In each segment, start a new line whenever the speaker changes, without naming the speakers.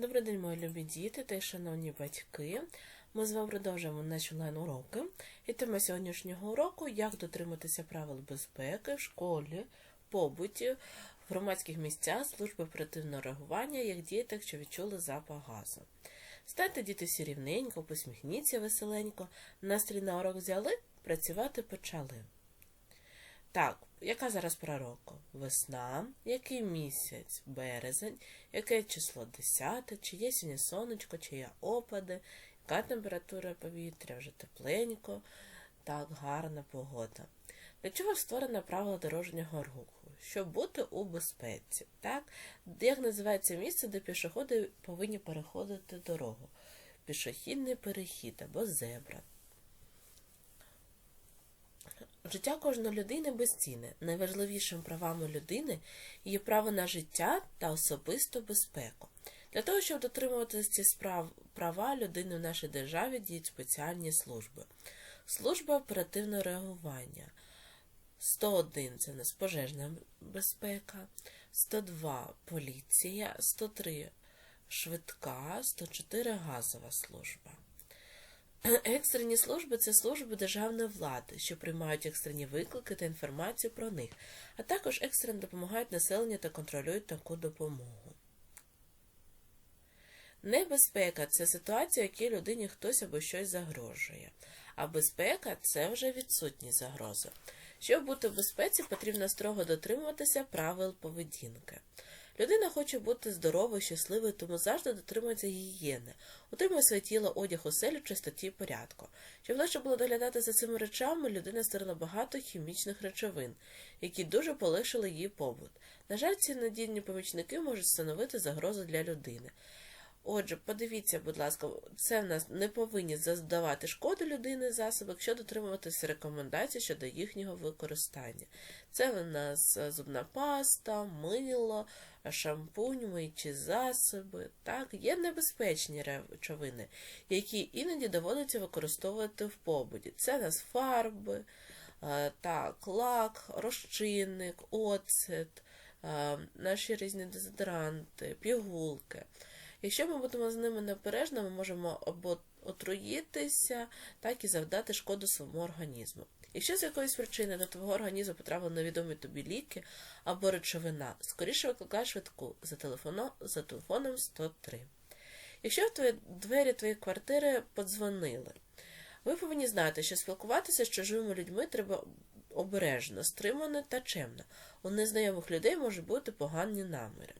Добрий день, мої любі діти та й шановні батьки. Ми з вами продовжуємо наші онлайн-уроки. І тема сьогоднішнього уроку як дотриматися правил безпеки в школі, побуті, в громадських місцях, служби оперативного реагування, як діти, що відчули запах газу. Станьте діти всі рівненько, посміхніться веселенько, настрій на урок взяли, працювати почали. Так, яка зараз пора року? Весна, який місяць? Березень, яке число 10, чи є сьогодні сонечко, чи є опади, яка температура повітря, вже тепленько, так, гарна погода. Для чого створено правило дорожнього руху? Щоб бути у безпеці. Так? Як називається місце, де пішоходи повинні переходити дорогу? Пішохідний перехід або зебра. Життя кожної людини безцінне. Найважливішим правами людини є право на життя та особисту безпеку. Для того, щоб дотримуватися ці справ, права людини в нашій державі діють спеціальні служби. Служба оперативного реагування. 101 це у нас пожежна безпека, 102 поліція, 103 швидка, 104 газова служба. Екстрені служби це служби державної влади, що приймають екстрені виклики та інформацію про них, а також екстрено допомагають населенню та контролюють таку допомогу. Небезпека це ситуація, в якій людині хтось або щось загрожує, а безпека це вже відсутність загрози. Щоб бути в безпеці, потрібно строго дотримуватися правил поведінки. Людина хоче бути здоровою, щасливою, тому завжди дотримується гігієни, утримує своє тіло, одяг, оселю чистоті і порядку. Щоб легше було доглядати за цими речами, людина створила багато хімічних речовин, які дуже полегшили її побут. На жаль, ці надійні помічники можуть становити загрозу для людини. Отже, подивіться, будь ласка, це в нас не повинні завдавати шкоди людини засоби, якщо дотримуватися рекомендацій щодо їхнього використання. Це в нас зубна паста, мило, шампунь, миючі засоби. Так, Є небезпечні речовини, які іноді доводиться використовувати в побуді. Це в нас фарби, так, лак, розчинник, оцет, наші різні дезодоранти, пігулки. Якщо ми будемо з ними необережно, ми можемо або отруїтися, так і завдати шкоду своєму організму. Якщо з якоїсь причини до твого організму потрапили невідомі тобі ліки або речовина, скоріше викликай швидку за телефоном, за телефоном 103. Якщо в твої двері твоєї квартири подзвонили, ви повинні знати, що спілкуватися з чужими людьми треба обережно, стримано та чемно. У незнайомих людей можуть бути погані наміри.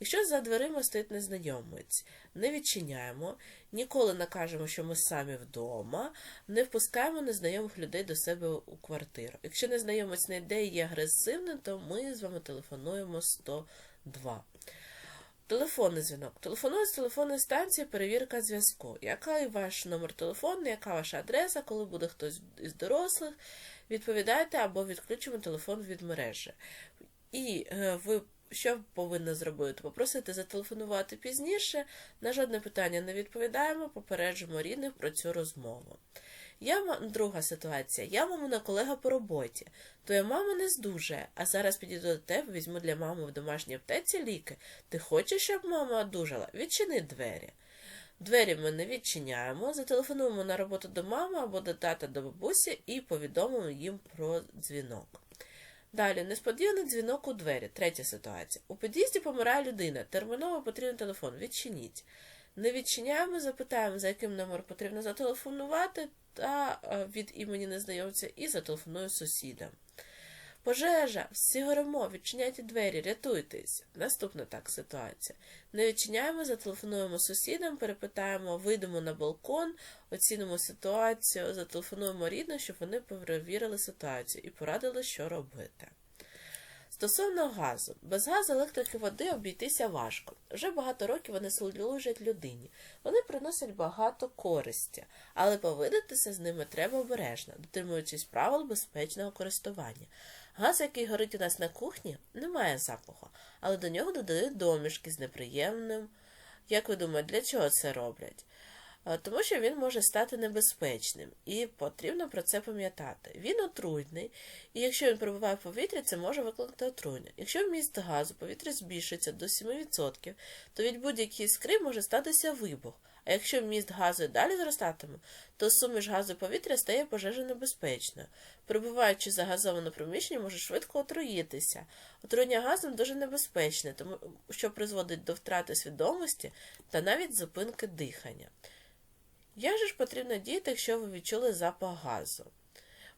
Якщо за дверима стоїть незнайомець, не відчиняємо, ніколи не кажемо, що ми самі вдома, не впускаємо незнайомих людей до себе у квартиру. Якщо незнайомець не йде і є агресивним, то ми з вами телефонуємо 102. Телефонний дзвінок. Телефонує з телефонної станції перевірка зв'язку. Який ваш номер телефону, яка ваша адреса, коли буде хтось із дорослих, відповідайте або відключимо телефон від мережі. І е, ви що повинна зробити? Попросити зателефонувати пізніше, на жодне питання не відповідаємо, попереджимо рідних про цю розмову. Я Друга ситуація. Я мамина колега по роботі. Твоя мама не здужає, а зараз підійду до тебе, візьму для мами в домашній аптеці ліки. Ти хочеш, щоб мама одужала? Відчини двері. Двері ми не відчиняємо, зателефонуємо на роботу до мами або до тата до бабусі і повідомимо їм про дзвінок. Далі, несподіваний дзвінок у двері. Третя ситуація. У під'їзді помирає людина. Терміново потрібен телефон. Відчиніть. Не відчиняємо, запитаємо, за яким номером потрібно зателефонувати, та від імені незнайомця і зателефоную сусідам. Пожежа, всі горимо, відчиняйте двері, рятуйтесь. Наступна так ситуація. Не відчиняємо, зателефонуємо сусідам, перепитаємо, вийдемо на балкон, оцінимо ситуацію, зателефонуємо рідно, щоб вони перевірили ситуацію і порадили, що робити. Стосовно газу, без газу електрики води обійтися важко. Вже багато років вони служать людині. Вони приносять багато користі, але повидатися з ними треба обережно, дотримуючись правил безпечного користування. Газ, який горить у нас на кухні, не має запаху, але до нього додають домішки з неприємним. Як ви думаєте, для чого це роблять? Е, Тому що він може стати небезпечним, і потрібно про це пам'ятати. Він отруйний, і якщо він перебуває в повітрі, це може викликати отруєння. Якщо вміст газу в повітрі збільшиться до 7%, то від будь-якої іскри може статися вибух. А якщо вміст газу і далі зростатиме, то суміш газу і повітря стає пожежонебезпечною. Перебуваючи загазоване приміщення, може швидко отруїтися. Отруєння газом дуже небезпечне, тому що призводить до втрати свідомості та навіть зупинки дихання. Як же ж потрібно діяти, якщо ви відчули запах газу?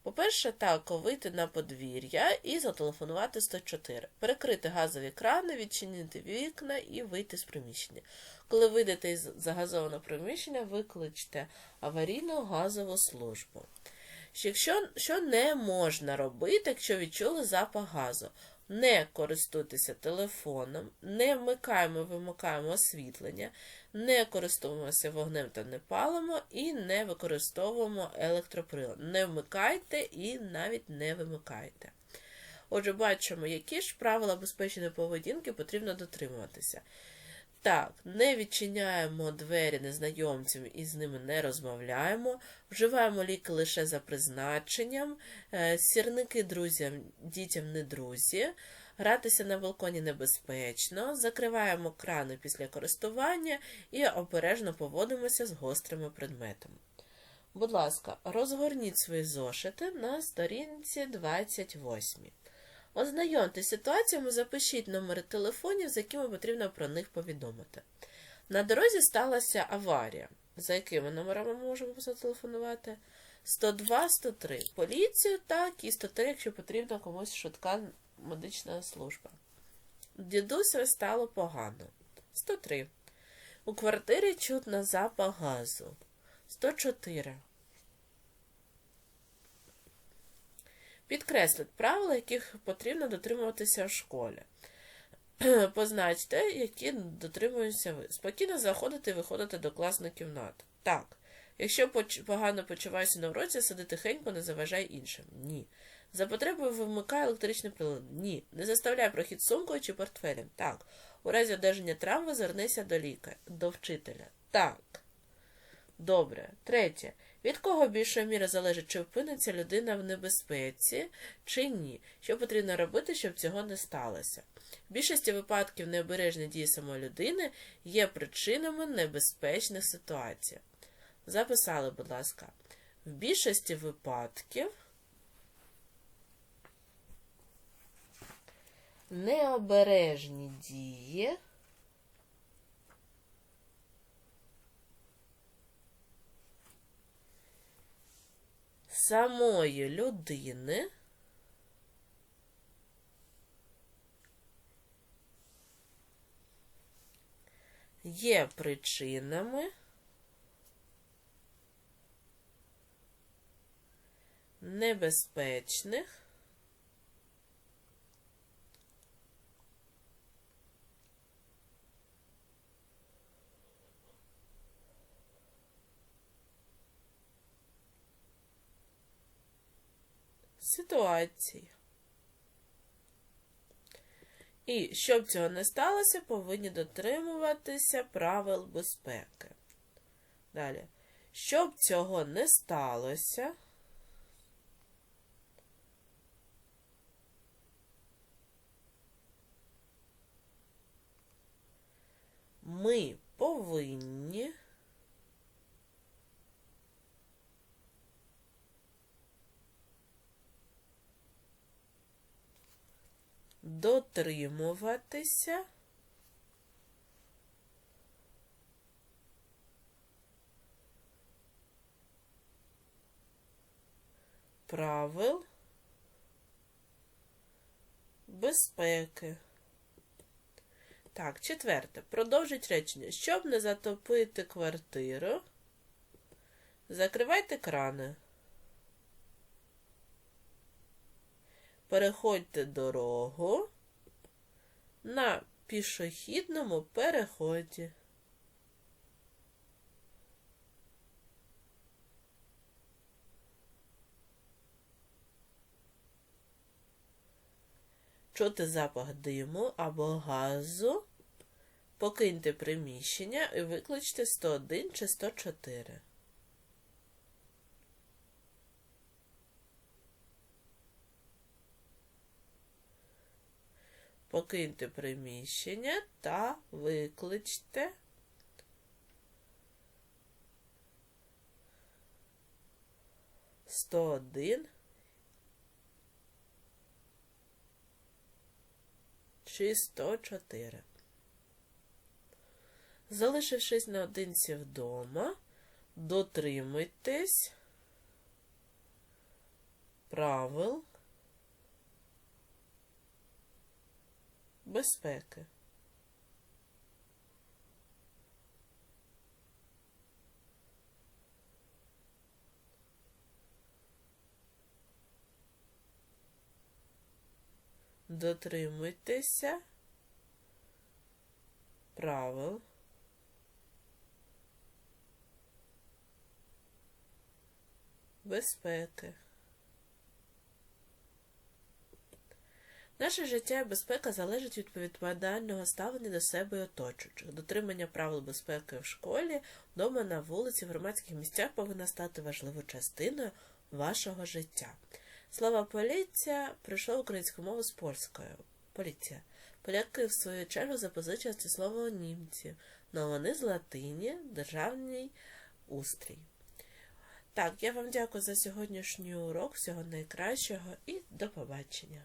По-перше, так, вийти на подвір'я і зателефонувати 104, перекрити газові крани, відчинити вікна і вийти з приміщення. Коли вийдете із загазованого приміщення, викличте аварійну газову службу. Якщо що не можна робити, якщо відчули запах газу, не користуйтеся телефоном, не вмикаємо, вимикаємо освітлення, не користуємося вогнем та не палимо і не використовуємо електроприлад. Не вмикайте і навіть не вимикайте. Отже, бачимо, які ж правила безпечної поведінки потрібно дотримуватися. Так, не відчиняємо двері незнайомцям і з ними не розмовляємо, вживаємо ліки лише за призначенням, е, сірники друзям, дітям не друзі, гратися на балконі небезпечно, закриваємо крани після користування і обережно поводимося з гострими предметами. Будь ласка, розгорніть свої зошити на сторінці 28. Ознайомтесь з ситуаціями, запишіть номери телефонів, з якими потрібно про них повідомити. На дорозі сталася аварія. За якими номерами ми можемо зателефонувати? 102, 103. Поліцію, так, і 103, якщо потрібна комусь швидка медична служба. Дідусеві стало погано. 103. У квартирі чутно запах газу. 104. Підкресліть правила, яких потрібно дотримуватися в школі. Позначте, які дотримуєтеся ви. Спокійно заходите і виходите до класної кімнати. Так. Якщо погано почуваєшся на уроці, сиди тихенько, не заважай іншим. Ні. За потребою вимикай електричний прилад. Ні. Не заставляй прохід сумкою чи портфелем. Так. У разі одержання травми звернися до лікаря, до вчителя. Так. Добре. Третє. Від кого більшої міри залежить, чи опиниться людина в небезпеці, чи ні. Що потрібно робити, щоб цього не сталося? В більшості випадків необережні дії самої людини є причинами небезпечних ситуацій. Записали, будь ласка, в більшості випадків необережні дії. Самої людини є причинами небезпечних ситуацій. І щоб цього не сталося, повинні дотримуватися правил безпеки. Далі. Щоб цього не сталося, ми повинні дотримуватися правил безпеки. Так, четверте. Продовжить речення. Щоб не затопити квартиру, закривайте крани. Переходьте дорогу на пішохідному переході. Чути запах диму або газу Покиньте приміщення і викличте 101 чи 104. Покиньте приміщення та викличте сто один чи сто чотири. Залишившись наодинці вдома, дотримуйтесь правил безпеки. Дотримуйтеся правил безпеки. Наше життя і безпека залежить від відповідального ставлення до себе і оточуючих. Дотримання правил безпеки в школі, вдома на вулиці, в громадських місцях повинна стати важливою частиною вашого життя. Слово поліція прийшло в українську мову з польською. Поліція. Поляки, в свою чергу, запозичили це слово у німців, але вони з латині державний устрій. Так, я вам дякую за сьогоднішній урок. Всього найкращого і до побачення.